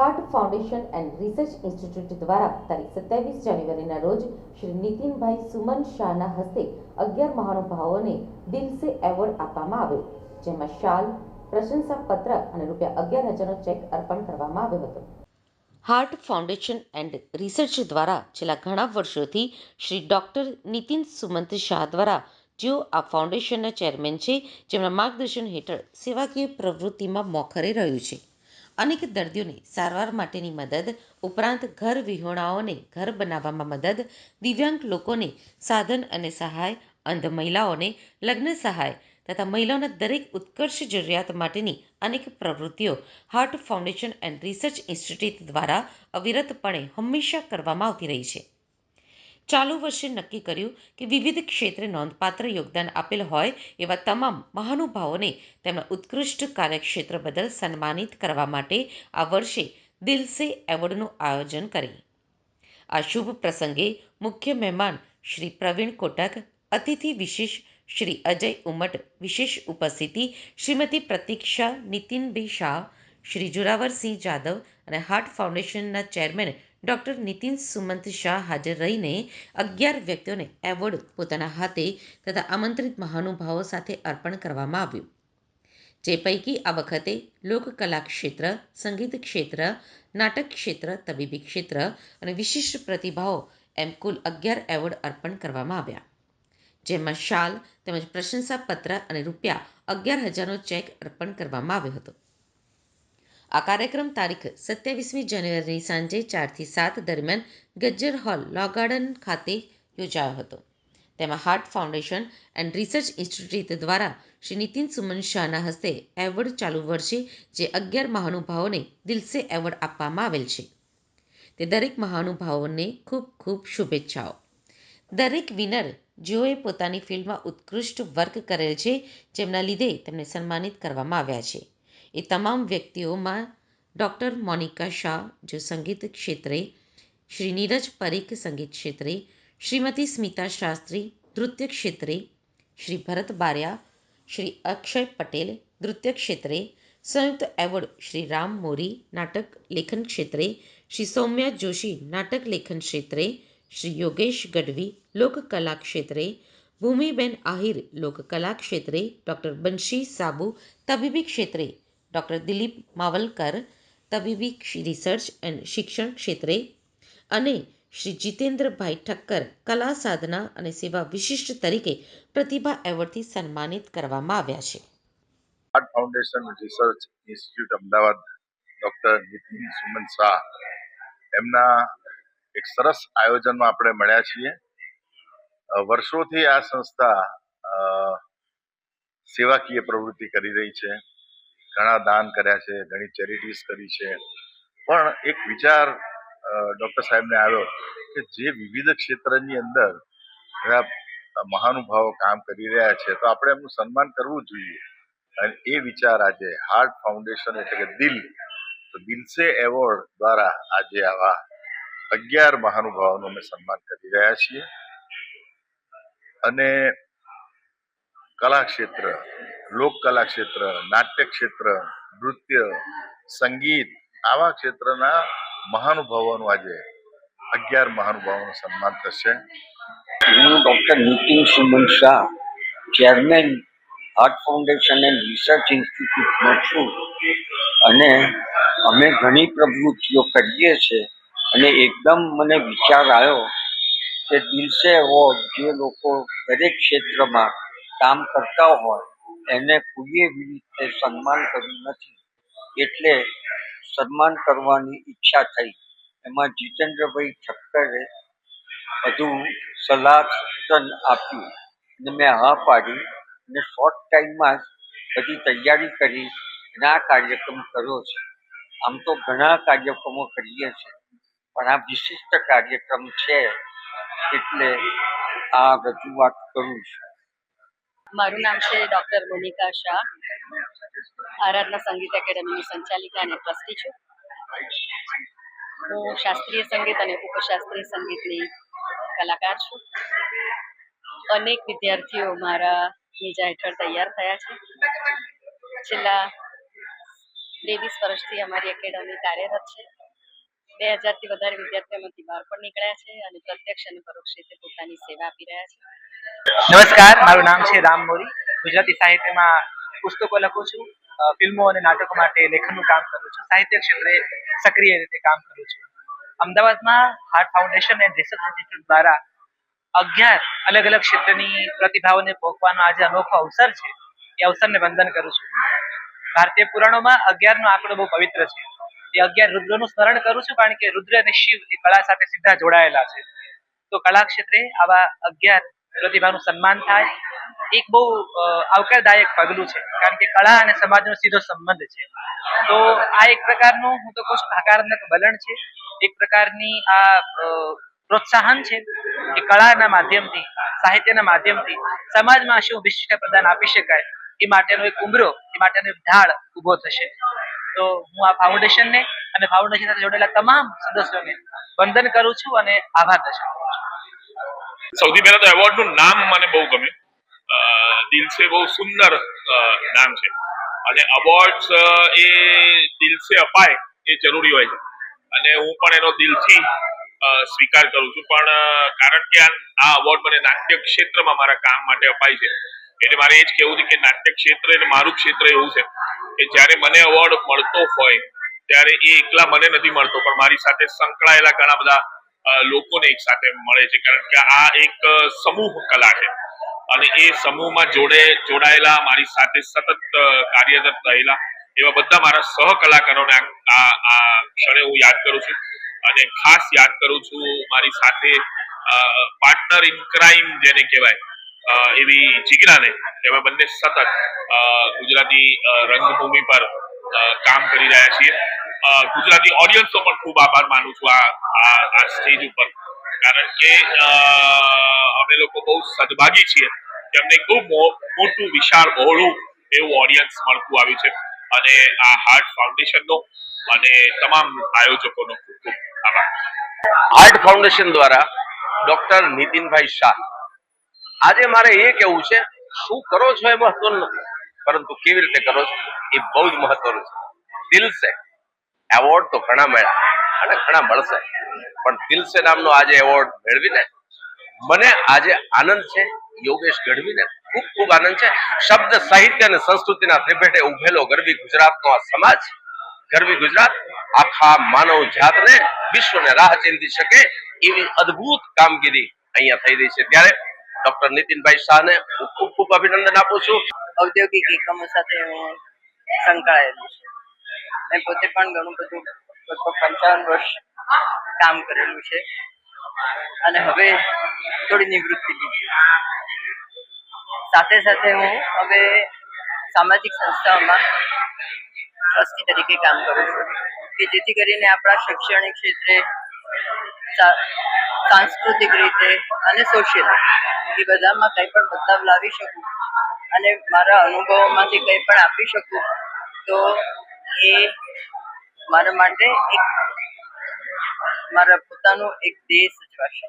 Heart foundation and research institute દ્વારા તારીખ સત્યાવીસ જાન્યુઆરીના રોજ શ્રી નીતિનભાઈ સુમન શાહના હસ્તે અગિયાર મહાનુભાવોને દિલસે એવોર્ડ આપવામાં આવ્યો, જેમાં શાલ પ્રશંસા પત્ર અને રૂપિયા અગિયાર હજારનો ચેક અર્પણ કરવામાં આવ્યો હતો. હાર્ટ ફાઉન્ડેશન એન્ડ રિસર્ચ દ્વારા છેલ્લા ઘણા વર્ષોથી શ્રી ડૉક્ટર નીતિન સુમંત શાહ દ્વારા જેઓ આ ફાઉન્ડેશનના ચેરમેન છે, જેમના માર્ગદર્શન હેઠળ સેવાકીય પ્રવૃત્તિમાં મોખરે રહ્યું છે. અનેક દર્દીઓને સારવાર માટેની મદદ, ઉપરાંત ઘર વિહોણાઓને ઘર બનાવવામાં મદદ, દિવ્યાંગ લોકોને સાધન અને સહાય, અંધ મહિલાઓને લગ્ન સહાય તથા મહિલાઓના દરેક ઉત્કર્ષ જરૂરિયાત માટેની અનેક પ્રવૃત્તિઓ heart foundation and research institute દ્વારા અવિરતપણે હંમેશા કરવામાં આવતી રહી છે. ચાલુ વર્ષે નક્કી કર્યું કે વિવિધ ક્ષેત્રે નોંધપાત્ર યોગદાન આપેલ હોય એવા તમામ મહાનુભાવોને તેમના ઉત્કૃષ્ટ કાર્યક્ષેત્ર બદલ સન્માનિત કરવા માટે આ વર્ષે દિલસે એવોર્ડનું આયોજન કરી. આ શુભ પ્રસંગે મુખ્ય મહેમાન શ્રી પ્રવીણ કોટક, અતિથિ વિશેષ શ્રી અજય ઉમટ, વિશેષ ઉપસ્થિતિ શ્રીમતી પ્રતીક્ષા નીતિનભાઈ શાહ, શ્રી જોરાવરસિંહ જાદવ અને હાર્ટ ફાઉન્ડેશનના ચેરમેન ડૉક્ટર નીતિન સુમંત શાહ હાજર રહીને અગિયાર વ્યક્તિઓને એવોર્ડ પોતાના હાથે તથા આમંત્રિત મહાનુભાવો સાથે અર્પણ કરવામાં આવ્યું. જે પૈકી આ વખતે લોકકલા ક્ષેત્ર, સંગીત ક્ષેત્ર, નાટક ક્ષેત્ર, તબીબી ક્ષેત્ર અને વિશિષ્ટ પ્રતિભાઓ એમ કુલ અગિયાર એવોર્ડ અર્પણ કરવામાં આવ્યા. જેમાં શાલ તેમજ પ્રશંસાપત્ર અને રૂપિયા અગિયાર હજારનો ચેક અર્પણ કરવામાં આવ્યો હતો. આ કાર્યક્રમ તારીખ સત્યાવીસમી જાન્યુઆરીની સાંજે ચારથી સાત દરમિયાન ગજ્જર હોલ લો ગાર્ડન ખાતે યોજાયો હતો. તેમાં heart foundation and research institute દ્વારા શ્રી નીતિન સુમન શાહના હસ્તે એવોર્ડ ચાલુ વર્ષે જે અગિયાર મહાનુભાવોને દિલસે એવોર્ડ આપવામાં આવેલ છે. તે દરેક મહાનુભાવોને ખૂબ ખૂબ શુભેચ્છાઓ. દરેક વિનર જેઓએ પોતાની ફિલ્ડમાં ઉત્કૃષ્ટ વર્ક કરેલ છે, જેમના લીધે તેમને સન્માનિત કરવામાં આવ્યા છે. એ તમામ વ્યક્તિઓમાં ડૉક્ટર મોનિકા શાહ જો સંગીત ક્ષેત્રે શ્રી નીરજ પરીખ સંગીત ક્ષેત્રે શ્રીમતી સ્મિતા શાસ્ત્રી નૃત્ય ક્ષેત્રે શ્રી ભરત બારિયા શ્રી અક્ષય પટેલ નૃત્ય ક્ષેત્રે સંયુક્ત એવોર્ડ શ્રી રામ મોરી નાટક લેખન ક્ષેત્રે શ્રી સૌમ્યા જોશી નાટક લેખન ક્ષેત્રે શ્રી યોગેશ ગઢવી લોકકલા ક્ષેત્રે ભૂમિબેન આહિર લોકકલા ક્ષેત્રે ડૉક્ટર બંશી સાબુ તબીબી ક્ષેત્રે ડૉક્ટર દિલીપ માવલકર, તબીબી રિસર્ચ એન્ડ શિક્ષણ ક્ષેત્રે અને શ્રી જીતેન્દ્રભાઈ ઠક્કર કલા સાધના અને સેવા વિશિષ્ટ તરીકે પ્રતિભા એવોર્ડથી સન્માનિત કરવામાં આવ્યા છે. Heart foundation research institute Ahmedabad doctor Nitin Suman Shah. એમના એક સરસ આયોજનમાં આપણે મળ્યા છીએ. વર્ષોથી આ સંસ્થા સેવાકીય પ્રવૃત્તિ કરી રહી છે. ઘણા દાન કર્યા છે, ઘણી ચેરિટીઝ કરી છે. પણ એક વિચાર ડૉક્ટર સાહેબને આવ્યો કે જે વિવિધ ક્ષેત્રની અંદર મહાનુભાવો કામ કરી રહ્યા છે, તો આપણે એમનું સન્માન કરવું જોઈએ. અને એ વિચાર આજે હાર્ટ ફાઉન્ડેશન એટલે કે દિલ, તો દિલસે એવોર્ડ દ્વારા આજે આવા અગિયાર મહાનુભાવોનું અમે સન્માન કરી રહ્યા છીએ. અને કલા ક્ષેત્ર લોક કલા ક્ષેત્ર નાટ્ય ક્ષેત્ર, નૃત્ય, સંગીત આવા ક્ષેત્રના મહાનુભાવોનું આજે અગિયાર મહાનુભાવોનું સન્માન થશે. હું doctor Nitin Suman Shah, chairman heart foundation and research ઇન્સ્ટિટ્યૂટમાં છું. અને અમે ઘણી પ્રવૃત્તિઓ કરીએ છીએ અને એકદમ મને વિચાર આવ્યો કે દિલસે એવોર્ડ જે લોકો દરેક ક્ષેત્રમાં કામ કરતા હોય, એને કોઈએ એવી રીતે સન્માન કર્યું નથી. એટલે સન્માન કરવાની ઈચ્છા થઈ. એમાં જીતેન્દ્રભાઈ ઠક્કરે વધુ સલાહ આપ્યું. અને મેં હા પાડી અને શોર્ટ ટાઈમમાં જ બધી તૈયારી કરી. અને આ કાર્યક્રમ કર્યો છે. આમ તો ઘણા કાર્યક્રમો કરીએ છીએ. પણ આ વિશિષ્ટ કાર્યક્રમ છે એટલે આ રજૂઆત કરું છું. મારું નામ છે ડૉક્ટર મોનિકા શાહ. આરાધના સંગીત એકેડેમીની સંચાલિકા અને ટ્રસ્ટી છું. હું શાસ્ત્રીય સંગીત અને ઉપશાસ્ત્રીય સંગીતની કલાકાર છું. અનેક વિદ્યાર્થીઓ મારા નીજા હેઠળ તૈયાર થયા છે. છેલ્લા ત્રેવીસ વર્ષથી અમારી એકેડમી કાર્યરત છે. બે હજારથી વધારે વિદ્યાર્થીઓમાંથી બહાર પણ નીકળ્યા છે અને પ્રત્યક્ષ અને પરોક્ષ રીતે પોતાની સેવા આપી રહ્યા છે. નમસ્કાર, મારું નામ છે રામ મોરી. ગુજરાતી સાહિત્યમાં પુસ્તકો લખું છું ફિલ્મો અને નાટકો માટે લેખનનું કામ કરું છું, સાહિત્ય ક્ષેત્રે સક્રિય રીતે કામ કરું છું. અમદાવાદમાં heart foundation and research institute દ્વારા અગિયાર અલગ અલગ ક્ષેત્રની પ્રતિભાઓને પોખવાનો આજે અનોખો અવસર છે. એ અવસરને વંદન કરું છું. ભારતીય પુરાણોમાં અગિયારનો આંકડો બહુ પવિત્ર છે. એ અગિયાર રુદ્રનું સ્મરણ કરું છું, કારણ કે રુદ્ર અને શિવ એ કળા સાથે સીધા જોડાયેલા છે. તો કળા ક્ષેત્રે આવા અગિયાર પ્રતિભાનું સન્માન થાય. એક બહુ આવકારદાયક પગલું છે. કારણ કે કળા અને સમાજનો સીધો સંબંધ છે. તો આ એક પ્રકારનું, હું તો કહું છું હકારાત્મક વલણ છે. એક પ્રકારની આ પ્રોત્સાહન છે કે કળાના માધ્યમથી, સાહિત્યના માધ્યમથી, સમાજમાં શું વિશિષ્ટ પ્રદાન આપી શકાય. એ માટેનો એક ઉમરો, એ માટેનો એક ઢાળ ઊભો થશે. તો હું આ ફાઉન્ડેશનને અને ફાઉન્ડેશન સાથે જોડાયેલા તમામ સદસ્યોને વંદન કરું છું અને આભાર દર્શાવું સૌથી પહેલા તો એવોર્ડનું નામ મને બહુ ગમ્યું. દિલસે બહુ સુંદર નામ છે. અને અવોર્ડ્સ એ દિલ અપાય એ જરૂરી હોય છે. અને હું પણ એનો દિલથી સ્વીકાર કરું છું. પણ કારણ કે આ અવોર્ડ મને નાટ્ય ક્ષેત્રમાં મારા કામ માટે અપાય છે. એટલે મારે એ જ કહેવું છે કે નાટ્ય ક્ષેત્ર એટલે મારું ક્ષેત્ર એવું છે કે જ્યારે મને અવોર્ડ મળતો હોય, ત્યારે એ એકલા મને નથી મળતો. પણ મારી સાથે સંકળાયેલા ઘણા બધા લોકોને એક મળે છે. કારણ કે આ એક સમૂહ કલા છે. અને એ સમૂહમાં જોડે, જોડાયેલા, મારી સાથે સતત કાર્યરત રહેલા એવા બધા મારા સહકલાકારોને આ આ ક્ષણે હું યાદ કરું છું. અને ખાસ યાદ કરું છું મારી સાથે પાર્ટનર ઇન ક્રાઇમ જેને કહેવાય એવી જીજ્ઞાને અમે બંને સતત ગુજરાતી રંગભૂમિ પર કામ કરી રહ્યા છીએ. ગુજરાતી ઓડિયન્સનો પણ ખૂબ આભાર માનું છું આ આ સ્ટેજ ઉપર. કારણ કે અમે લોકો બહુ સદભાગી છીએ કે અમને ખૂબ મોટું વિશાળ બહોળું એવું ઓડિયન્સ મળતું આવ્યું છે. અને આ હાર્ટ ફાઉન્ડેશનનો અને તમામ આયોજકોનો ખૂબ ખૂબ આભાર. હાર્ટ ફાઉન્ડેશન દ્વારા ડોક્ટર નીતિનભાઈ શાહ. આજે મારે એ કેવું છે, શું કરો છો એ મહત્વનું નથી, પરંતુ કેવી રીતે કરો છો એ બહુ જ મહત્વનું છે. દિલ સે એવોર્ડ તો ઘણા મળ્યા અને ઘણા મળશે. પણ દિલસે નામનો આજે એવોર્ડ મેળવીને મને આજે આનંદ છે, યોગેશ ગઢવીને ખૂબ ખૂબ આનંદ છે. શબ્દ સાહિત્ય અને સંસ્કૃતિના ત્રિભેટે ઉભેલો ગરવી ગુજરાતનો આ સમાજ, ગરવી ગુજરાત આખા માનવ જાતને વિશ્વને રાહ ચીંધી શકે એવી અદ્ભુત કામગીરી અહીંયા થઈ રહી છે. ત્યારે ડોક્ટર નીતિનભાઈ શાહને ખૂબ ખૂબ અભિનંદન આપું છું. ઔદ્યોગિક એકમો સાથે સંકળાયેલું છું. મેં પોતે પણ ઘણું બધું લગભગ પંચાવન વર્ષ કામ કરેલું છે. અને હવે થોડી નિવૃત્તિ લીધી સાથે સાથે હું હવે સામાજિક સંસ્થાઓમાં ટ્રસ્ટી તરીકે કામ કરું છું કે જેથી કરીને આપણા શૈક્ષણિક ક્ષેત્રે સાંસ્કૃતિક રીતે અને સોશિયલ એ બધામાં કંઈ પણ બદલાવ લાવી શકું અને મારા અનુભવોમાંથી કંઈ પણ આપી શકું તો એ મારા માટે એક મારા પોતાનું એક દેશ સચવાશે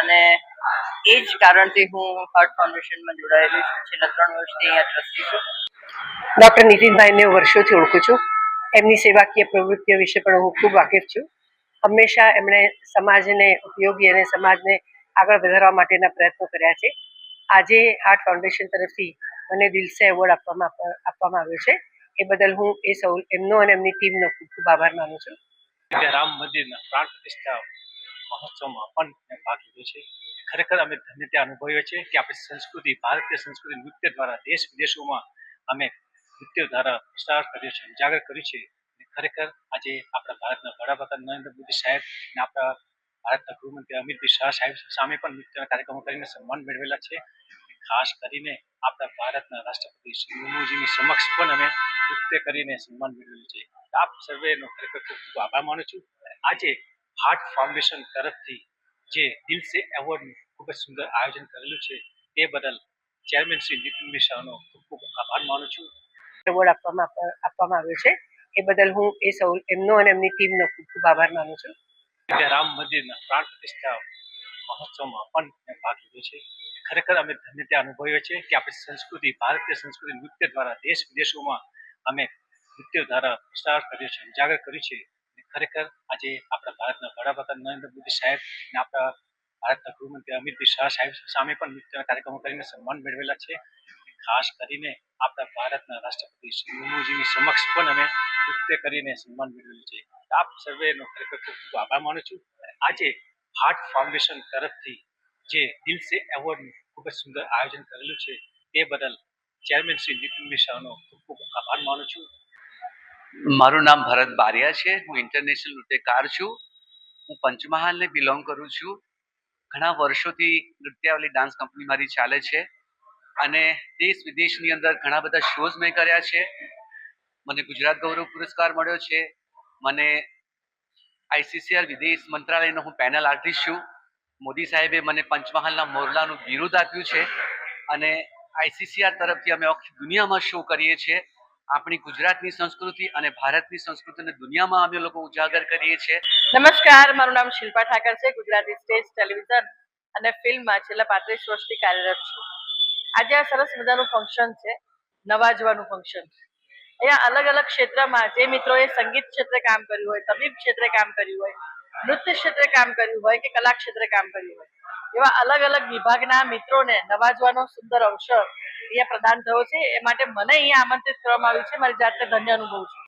અને એ જ કારણથી હું હાર્ટ ફાઉન્ડેશનમાં જોડાયેલી છું. છેલ્લા ત્રણ વર્ષથી અહીંયા ટ્રસ્ટી છું. ડૉક્ટર નીતિનભાઈને હું વર્ષોથી ઓળખું છું. એમની સેવાકીય પ્રવૃત્તિઓ વિશે પણ હું ખૂબ વાકેફ છું. હંમેશા એમણે સમાજને ઉપયોગી અને સમાજને આગળ વધારવા માટેના પ્રયત્નો કર્યા છે. આજે હાર્ટ ફાઉન્ડેશન તરફથી મને દિલસે એવોર્ડ આપવામાં આપવામાં આવ્યો છે. એ બદલ હું એ સૌ એમનો અને એમની ટીમનો ખૂબ ખૂબ આભાર માનું છું. રામ મંદિરના પ્રાણ પ્રતિષ્ઠા મહોત્સવમાં પણ ભાગ લીધો છે. ખરેખર અમે ધન્યતા અનુભવીએ છીએ કે આપણી સંસ્કૃતિ, ભારતીય સંસ્કૃતિ નૃત્ય દ્વારા દેશ વિદેશોમાં અમે નૃત્ય દ્વારા પ્રસાર કર્યો છે, ઉજાગર કર્યું છે. ખરેખર આજે આપણા ભારતના વડાપ્રધાન નરેન્દ્ર મોદી સાહેબ અને આપણા ભારતના ગૃહમંત્રી અમિત શાહ સાહેબ સામે પણ નૃત્યના કાર્યક્રમો કરીને સન્માન મેળવેલા છે. ખાસ કરીને આપણા ભારતના રાષ્ટ્રપતિ શ્રી મુર્મુજીની સમક્ષ પણ અમે નૃત્ય કરીને સન્માન મેળવ્યું છે. આપ સર્વેનો ખરેખર ખૂબ ખૂબ આભાર માનું છું. આજે હાર્ટ ફાઉન્ડેશન તરફથી જે દિલસે એવોર્ડનું ખૂબ જ સુંદર આયોજન કરેલું છે તે બદલ ચેરમેન શ્રી નીતિન મિશ્રાનો ખૂબ ખૂબ આભાર માનું છું. એવોર્ડ આપવામાં આપવામાં આવ્યો છે. એ બદલ હું એ સૌ એમનો અને એમની ટીમનો ખૂબ ખૂબ આભાર માનું છું. રામ મંદિરના પ્રાણ પ્રતિષ્ઠા મહોત્સવમાં પણ ભાગ લીધો છે. ખરેખર અમે ધન્યતા અનુભવીએ છીએ કે આપણી સંસ્કૃતિ ભારતીય સંસ્કૃતિ નૃત્ય દ્વારા દેશ વિદેશોમાં અમે નૃત્ય પ્રસાર કર્યો છે ઉજાગર કર્યું છે ખરેખર આજે આપણા ભારતના વડાપ્રધાન નરેન્દ્ર મોદી સાહેબ અને આપણા ભારતના ગૃહમંત્રી અમિતભાઈ શાહ સાહેબ સામે પણ નૃત્યના કાર્યક્રમો કરીને સન્માન મેળવેલા છે. ખાસ કરીને આપણા ભારતના રાષ્ટ્રપતિ શ્રી મુર્મુજીની સમક્ષ પણ અમે નૃત્ય કરીને સન્માન મેળવેલું છે. આપ સર્વેનો ખરેખર ખૂબ ખૂબ આભાર માનું છું. આજે હાર્ટ ફાઉન્ડેશન તરફથી જે દિલસે એવોર્ડનું ખૂબ જ સુંદર આયોજન કરેલું છે તે બદલ ચેરમેન શ્રી નીતિન મિશ્રાનો ખૂબ ખૂબ આભાર માનું છું. મારું નામ ભરત બારિયા છે. હું ઇન્ટરનેશનલ નૃત્યકાર છું. હું પંચમહાલને બિલોંગ કરું છું. ઘણા વર્ષોથી નૃત્યાવલી ડાન્સ કંપની મારી ચાલે છે અને દેશ વિદેશની અંદર ઘણા બધા શોઝ મેં કર્યા છે. મને ગુજરાત ગૌરવ પુરસ્કાર મળ્યો છે. મને આઈસીસીઆર વિદેશ મંત્રાલયનો હું પેનલ આર્ટિસ્ટ છું. મોદી સાહેબે મને પંચમહાલના મોરલાનું બિરુદ આપ્યું છે અને આઈસીસીઆર તરફથી અમે દુનિયામાં શો કરીએ છીએ. આપણી ગુજરાતની સંસ્કૃતિ અને ભારતની સંસ્કૃતિને દુનિયામાં અમે લોકો ઉજાગર કરીએ છીએ. નમસ્કાર, મારું નામ શિલ્પા ઠાકર છે, ગુજરાતી સ્ટેજ ટેલિવિઝન અને ફિલ્મમાં છેલ્લા પાંત્રીસ વર્ષથી કાર્યરત છું. આજે આ સરસ મજાનું ફંક્શન છે, નવાજવાનું ફંક્શન અહીંયા અલગ અલગ ક્ષેત્રમાં જે મિત્રોએ સંગીત ક્ષેત્રે કામ કર્યું હોય, તબીબ ક્ષેત્રે કામ કર્યું હોય, નૃત્ય ક્ષેત્રે કામ કર્યું હોય કે કલા ક્ષેત્રે કામ કર્યું હોય એવા અલગ અલગ વિભાગના મિત્રોને નવાજવાનો સુંદર અવસર અહીંયા પ્રદાન થયો છે. એ માટે મને અહીંયા આમંત્રિત કરવામાં આવ્યું છે. મારી જાતને ધન્ય અનુભવું છું.